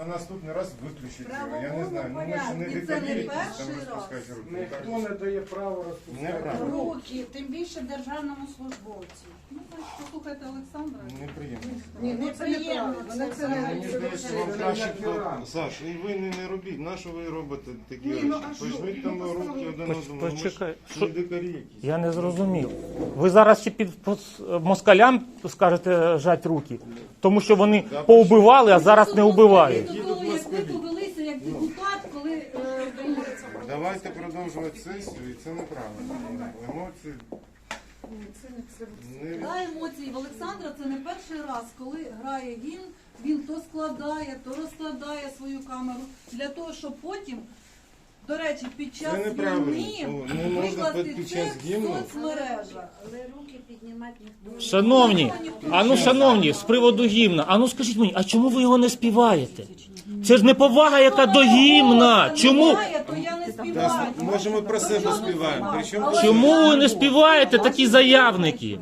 на наступний раз виключити його. Я не знаю. Ну, ми ще не порядку. І це не перший раз. розпускати руки. Ніхто не дає право розпускати. Руки, тим більше державному службовцю. Ну, так, послухайте Олександра. Неприємно. Ні, ну це неправильно. Вони це Мені здається, вам краще. Саш, і ви не, не робіть. На що ви робите такі Ні, речі? ну, а що? Пожміть там Ну, руки один Поч- одному. Ми ж почекай, не що- дикарі якісь. Я не зрозумів. Ви зараз ще під пос- москалям скажете жать руки, тому що вони поубивали, а зараз не убивають. Того, як ви повелися як депутат, коли е, Давайте продовжувати сесію, і це неправильно. Емоції не Да, емоції в Олександра це не перший раз, коли грає він. Він то складає, то розкладає свою камеру для того, щоб потім, до речі, під час Це неправильно. війни Ну, не можна викласти під це в гімну. соцмережах. Але руки піднімати ніхто не Шановні, а ну шановні, з приводу гімна, а ну скажіть мені, а чому ви його не співаєте? Це ж неповага, яка до гімна. Чому? Немає, то я не співаю. може ми про себе співаємо. Причому Чому ви не співаєте такі заявники?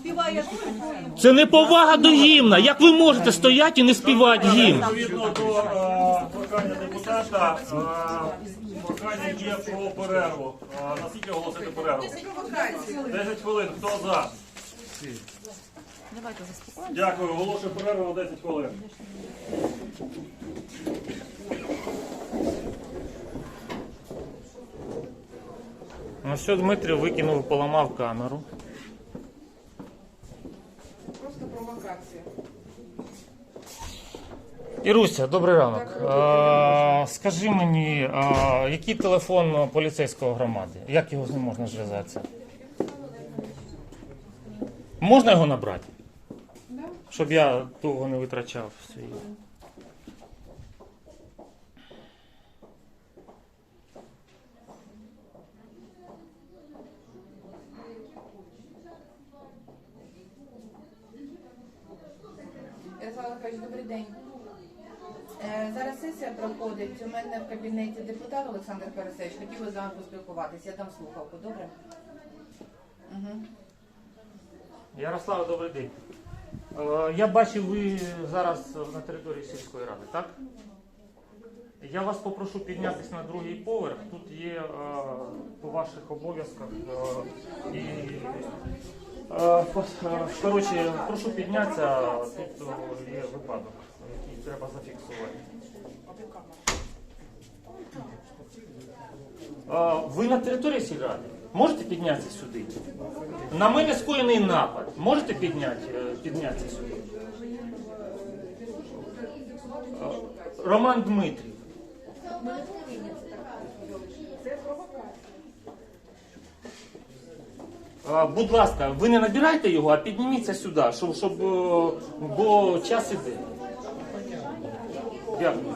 співає тут. Це неповага до гімна. Як ви можете стояти і не співати гімн? Відповідно до е, прохання депутата, е, прохання є про перерву. Е, Наскільки оголосити перерву? 10 хвилин. Хто за? Дякую. Оголошую перерву на 10 хвилин. Ну що Дмитрий викинув і поламав камеру. Просто провокація. Іруся, добрий ранок. Е, скажи мені, е, який телефон поліцейського громади? Як його з ним можна зв'язатися? Можна його набрати? Щоб я довго не витрачав свій. Ярослав Михайлович, добрий день. Е, Зараз сесія проходить. У мене в кабінеті депутат Олександр Пересевич. Хотів би з вами поспілкуватися. Я там слухавку, добре? Угу. Ярослав, добрий день. Е, Я бачив, ви зараз на території сільської ради, так? Я вас попрошу піднятися на другий поверх. Тут є е, по ваших обов'язках е, і коротше, прошу піднятися. Тут є випадок, який треба зафіксувати. Ви на території сільради? Можете піднятися сюди? На мене скоєний напад. Можете підняти, піднятися сюди? Роман Дмитрів. Будь ласка, ви не набирайте його, а підніміться сюди, щоб, щоб е, бо час іде. Дякую.